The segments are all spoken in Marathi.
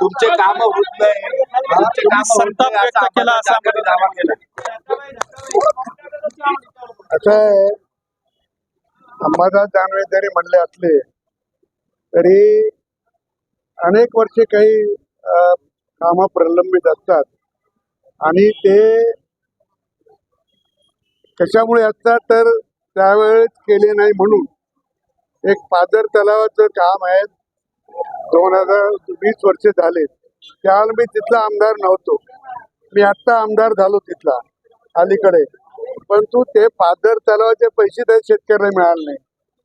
तुमचे काम होत नाही. तुमचे काम संताप व्यक्त केला असा आपण दावा केला असं आहे अंबादास दानवे जरी म्हणले असले तरी अनेक वर्षे काही कामं प्रलंबित असतात. आणि ते कशामुळे असतात तर त्यावेळेस केले नाही म्हणून. एक पादर तलावाचं काम आहे. दोन हजार वीस वर्ष झाले. त्यावेळेला मी तिथला आमदार नव्हतो. मी आत्ता आमदार झालो तिथला अलीकडे. परंतु ते पादर तलावाचे पैसे त्या शेतकऱ्याला मिळाले नाही.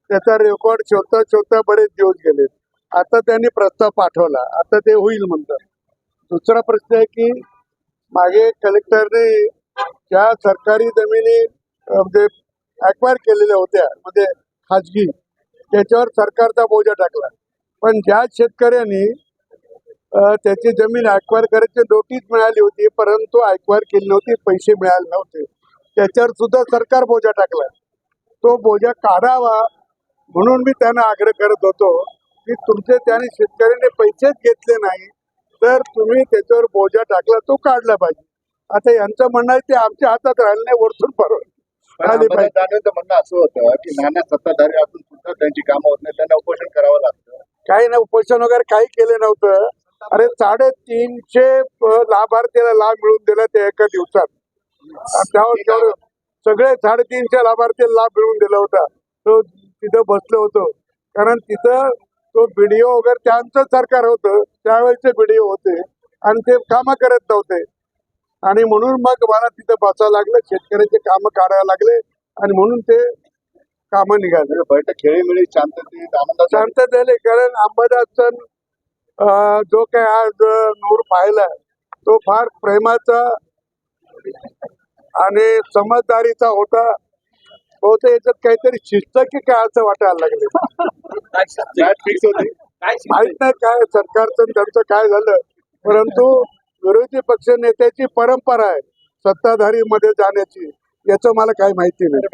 त्याचा रेकॉर्ड शोधता शोधता बरेच दिवस गेले. आता त्यांनी प्रस्ताव पाठवला. आता ते होईल म्हणतात. दुसरा प्रश्न आहे की मागे कलेक्टरने ज्या सरकारी जमिनी म्हणजे अक्वायर केलेल्या होत्या म्हणजे खाजगी त्याच्यावर सरकारचा बोजा टाकला. पण ज्या शेतकऱ्यांनी त्याची जमीन ऐकवार करायची नोटीस मिळाली होती परंतु ऐकवार केली नव्हती पैसे मिळाले नव्हते. त्याच्यावर सुद्धा सरकार बोजा टाकला. तो बोजा काढावा म्हणून मी त्यांना आग्रह करत होतो की तुमचे त्याने शेतकऱ्यांनी पैसेच घेतले नाही तर तुम्ही त्याच्यावर बोजा टाकला तो काढला पाहिजे. आता यांचं म्हणणं आहे ते आमच्या हातात राहिलं नाही वरतून परवा आली पाहिजे. म्हणणं असं होतं की नाना सत्ताधारी असून सुद्धा त्यांची कामं होत नाही त्यांना उपोषण करावं लागतं. काही नाही उपोषण वगैरे काही केले नव्हतं. अरे साडेतीनशे लाभार्थीला लाभ मिळून दिला ते एका दिवसात. त्यावर सगळे साडेतीनशे लाभार्थीला लाभ मिळवून दिला होता. तो तिथं बसलो होतो. कारण तिथं तो व्हिडिओ वगैरे त्यांचं सरकार होतं. त्यावेळेचे व्हिडिओ होते. आणि ते कामं करत नव्हते. आणि म्हणून मग मला तिथं बसावं लागलं शेतकऱ्याचे कामं काढायला लागले आणि म्हणून ते कामं निघाले. बैठक खेळीमेळी शांततेत आनंदात शांत झाले कारण अंबादासन अं, जो काय आज नूर पाहिला तो फार प्रेमाचा आणि समजदारीचा होता. बहुतेक याच्यात काहीतरी शिस्त की काय असं वाटायला लागले? माहीत नाही काय सरकारचं त्यांचं काय झालं. परंतु विरोधी पक्ष नेत्याची परंपरा आहे सत्ताधारी मध्ये जाण्याची याचं मला काही माहिती नाही.